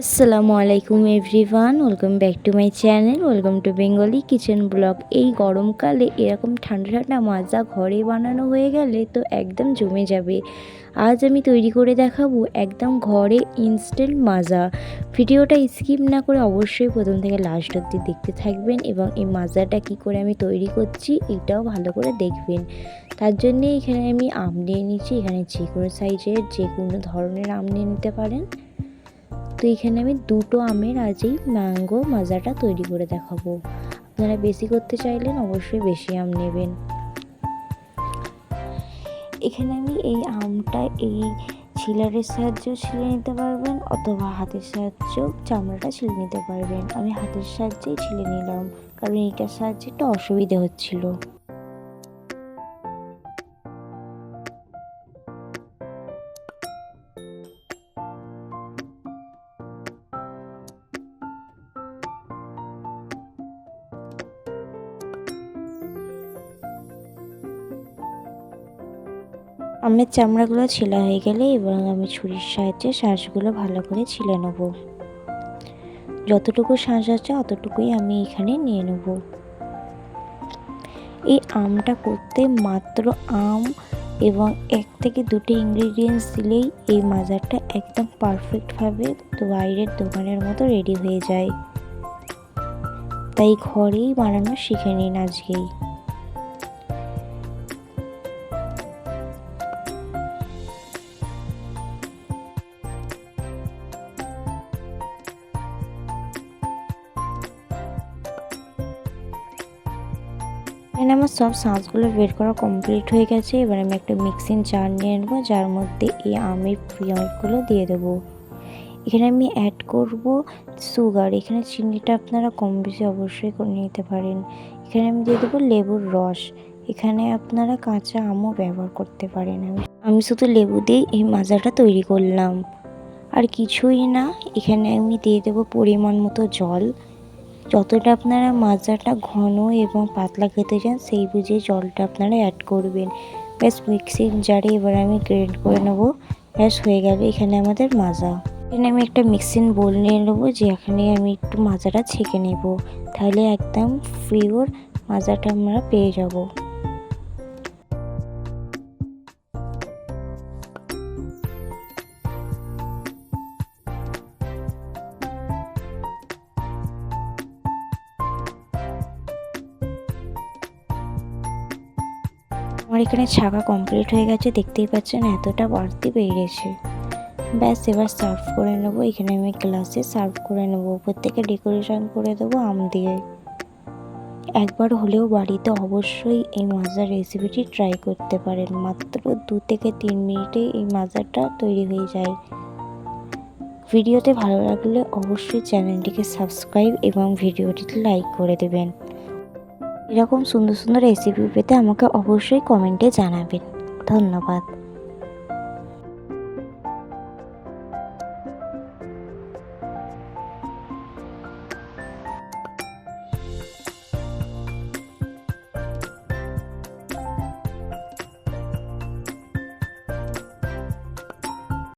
আসসালামু আলাইকুম everyone, welcome back to my channel, welcome to Bengali kitchen blog. এই গরমকালে এরকম ঠান্ডা ঠান্ডা মাজা ঘরে বানানো হয়ে গেলে তো একদম জমে যাবে। আজ আমি তৈরি করে দেখাবো একদম ঘরে ইনস্ট্যান্ট মাজা। ভিডিওটা স্কিপ না করে অবশ্যই প্রথম থেকে লাস্ট অব্দি দেখতে থাকবেন এবং এই মাজাটা কি করে আমি তৈরি করছি এটাও ভালো করে দেখবেন। তার জন্যে এখানে আমি আম নিয়ে নিচ্ছি, এখানে যে কোনো সাইজের যে কোনো ধরনের আম নিয়ে নিতে পারেন। তো এখানে আমি দুটো আমের আজই ম্যাঙ্গো মাজাটা তৈরি করে দেখাবো। আপনারা বেশি করতে চাইলেন অবশ্যই বেশি আম নেবেন। এখানে আমি এই আমটা এই ছিলারের সাহায্যেও ছিলে নিতে পারবেন অথবা হাতের সাহায্যেও চামড়াটা ছিলে নিতে পারবেন। আমি হাতের সাহায্যেই ছিলে নিলাম, কারণ এইটার সাহায্যে একটু অসুবিধে হচ্ছিল। আমের চামড়াগুলো ছেলা হয়ে গেলে এবং আমি ছুরির সাহায্যে শাঁসগুলো ভালো করে ছিলে নেব। যতটুকু শাঁস আছে অতটুকুই আমি এখানে নিয়ে নেব। এই আমটা করতে মাত্র আম এবং এক থেকে দুটো ইনগ্রিডিয়েন্টস দিলেই এই মাজারটা একদম পারফেক্টভাবে বাইরের দোকানের মতো রেডি হয়ে যায়। তাই ঘরেই বানানো শিখে নিন আজকেই। এখানে আমার সব শাঁসগুলো বের করা কমপ্লিট হয়ে গেছে। এবার আমি একটা মিক্সিং জার নিয়ে নেব, যার মধ্যে এই আমের পিঁয়াজগুলো দিয়ে দেবো। এখানে আমি অ্যাড করব সুগার এখানে চিনিটা আপনারা কম বেশি অবশ্যই করে নিতে পারেন। এখানে আমি দিয়ে দেবো লেবুর রস। এখানে আপনারা কাঁচা আমও ব্যবহার করতে পারেন। আমি আমি শুধু লেবু দিয়েই এই মাজাটা তৈরি করলাম। আর কিছুই না। এখানে আমি দিয়ে দেবো পরিমাণ মতো জল। যতটা আপনারা মাজাটা ঘন এবং পাতলা খেতে চান, সেই বুঝে জলটা আপনারা অ্যাড করবেন। ব্যাস মিক্সিং জারে এবার আমি গ্রেন্ড করে নেব। ব্যাস, হয়ে গেল এখানে আমাদের মাজা। এখানে আমি একটা মিক্সিং বোল নিয়ে নেব যেখানে আমি একটু মাজাটা ছেঁকে নেব। তাহলে একদম ফিওর মাজাটা আমরা পেয়ে যাব। আমার এখানে ছাকা কমপ্লিট হয়ে গেছে, দেখতেই পাচ্ছেন এতটা বাড়তি বেরিয়েছে। ব্যাস, এবার সার্ভ করে নেব। এখানে আমি গ্লাসে সার্ভ করে নেব। উপর থেকে ডেকোরেশন করে দেবো আম দিয়ে। একবার হলেও বাড়িতে অবশ্যই এই মাজার রেসিপিটি ট্রাই করতে পারেন। মাত্র দু থেকে তিন মিনিটে এই মাজারটা তৈরি হয়ে যায়। ভিডিওতে ভালো লাগলে অবশ্যই চ্যানেলটিকে সাবস্ক্রাইব এবং ভিডিওটিতে লাইক করে দেবেন। এরকম সুন্দর সুন্দর রেসিপি পেতে আমাকে অবশ্যই কমেন্টে জানাবেন। ধন্যবাদ।